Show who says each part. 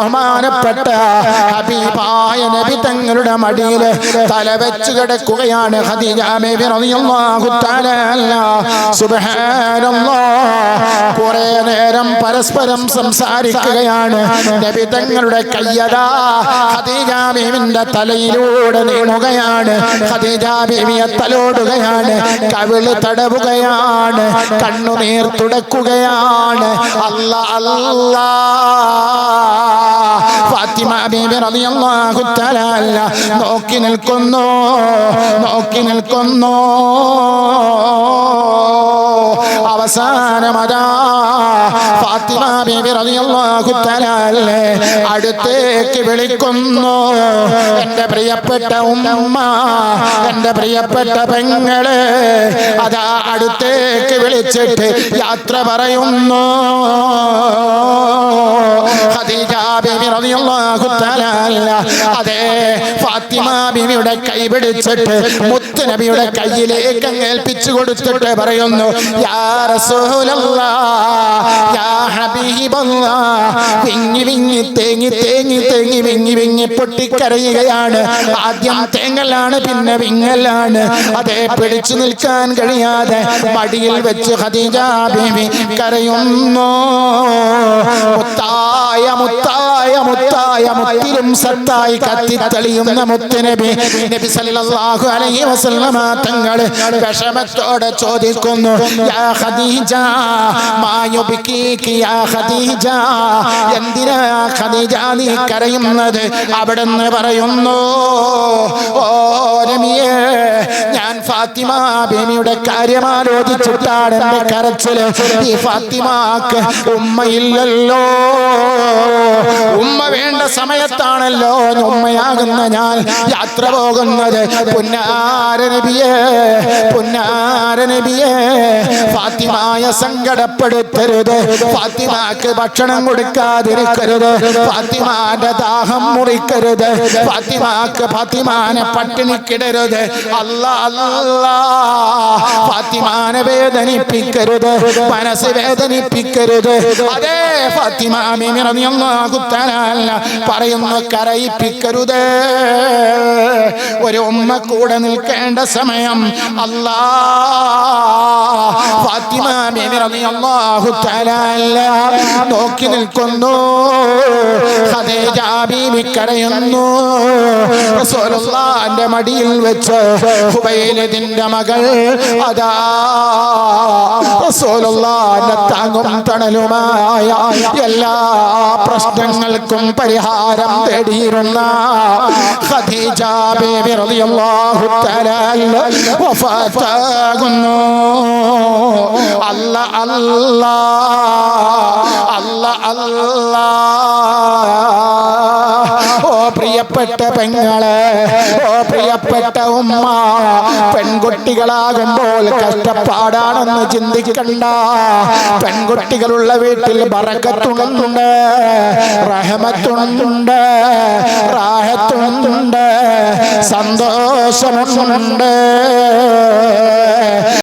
Speaker 1: ബഹുമാനപ്പെട്ട ഹബീബായ നബി തങ്ങളുടെ മടിയിൽ തല വെച്ച് കിടക്കുകയാണ് കുറെ നേരം പരസ്പരം സംസാരിക്കുകയാണ്. നബി തങ്ങളുടെ കയ്യതാ ഖദീജ ബീവിന്റെ തലയിലൂടെ നീങ്ങുകയാണ് ഖദീജ ബീവിയെ തലോടുകയാണ് കവിൾ തടവുകയാണ്. കണ്ണുനീർ തുടക്കുകയാണ്. അല്ല അല്ലാ. റളിയല്ലാഹു തആല നോക്കി നിൽക്കുന്നു നോക്കി നിൽക്കുന്നു. അവസാനമതാ ഫാത്തിമ റളിയല്ലാഹു തആല അടുത്തേക്ക് വിളിക്കുന്നു. എന്റെ പ്രിയപ്പെട്ട ഉമ്മ എന്റെ പ്രിയപ്പെട്ട പെങ്ങൾ അതാ അടുത്തേക്ക് വിളിച്ചിട്ട് യാത്ര പറയുന്നു. ബീബി റളിയല്ലാഹു തആല അതെ ഫാത്തിമ ബീവിയുടെ കൈ പിടിച്ചിട്ട് മുത്ത് നബിയുടെ കയ്യിലേക്ക് ഏൽപ്പിച്ചു കൊടുത്തിട്ട് പറയുന്നു യാ റസൂലല്ലാഹ് യാ ഹബീബല്ലാഹ് വിങ്ങി വിങ്ങി തേങ്ങി തേങ്ങി തേങ്ങി വിങ്ങി വിങ്ങി പൊട്ടിക്കരയുകയാണ്. ആദ്യം തേങ്ങലാണ് പിന്നെ വിങ്ങലാണ്. അതെ പിടിച്ചു നിൽക്കാൻ കഴിയാതെ മടിയിൽ വെച്ച് ഖദീജ ബീവി കരയുന്നു. സത്തായി കത്തിത്തെളിയുന്ന മുത്തുനബി നബി. സല്ലല്ലാഹു അലൈഹി വസല്ലമ തങ്ങൾ വിഷമത്തോടെ ചോദിക്കുന്നു യാ ഖദീജ മാ യുബ്കീകി യാ ഖദീജ എന്തിനാ ഖദീജ നീ കരയുന്നത്? അവിടുന്ന് പറയുന്നു ഓ നബിയേ ഞാൻ ഫാത്തിമ ബീവിയുടെ കാര്യം ആലോചിച്ചിട്ടാണ് എന്റെ കരച്ചിൽ. ഈ ഫാത്തിമാക്ക് ഉമ്മയില്ലല്ലോ. ഉമ്മ വേണ്ട സമയത്താണല്ലോ ഉമ്മയാകുന്ന ഞാൻ യാത്ര പോകുന്നത്. പുന്നാര നബിയേ പുന്നാര നബിയേ. ഫാത്തിമായ സങ്കടപ്പെടുത്തരുത്. ഫാത്തിമാക്ക് ഭക്ഷണം കൊടുക്കാതിരിക്കരുത്. ഫാത്തിമാന്റെ ദാഹം മുറിക്കരുത്. ഫാത്തിമാക്ക് ഫാത്തിമാനെ പട്ടിണിക്കിടരുത് അല്ല അല്ല. ഫാത്തിമാനെ വേദനിപ്പിക്കരുത്. മനസ്സ് വേദനിപ്പിക്കരുത്. അതേ ഫാത്തിമാമി നിറഞ്ഞൊന്നാകുത്താനല്ല പറയുന്നു കരയിപ്പിക്കരുത്. ഒരു ഉമ്മ കൂടെ നിൽക്കേണ്ട സമയം അല്ലാ. ഫാത്തിമ നോക്കി നിൽക്കുന്നു. കരയുന്നു. റസൂലുള്ളാന്റെ മടിയിൽ വെച്ച് ഹുബൈലതിന്റെ മകൾ അതാ. റസൂലുള്ളാന്റെ താങ്ങും തണലുമായ എല്ലാ പ്രശ്നങ്ങൾക്കും പരിഹാരം തേടിയിരുന്ന ഖദീജ ബീബി റളിയല്ലാഹു തആല വഫാത്താകുന്നു. അല്ല അല്ല അല്ല അല്ല. പ്രിയപ്പെട്ട പെങ്ങളെ ഓ പ്രിയപ്പെട്ട ഉമ്മ പെൺകുട്ടികളാകുമ്പോൾ കഷ്ടപ്പാടാണെന്ന് ചിന്തിക്കണ്ട. പെൺകുട്ടികളുള്ള വീട്ടിൽ ബറക്കത്തുണന്നുണ്ട് റഹമത്തുണന്നുണ്ട് റാഹത്തുണന്നുണ്ട് സന്തോഷമുണ്ട്.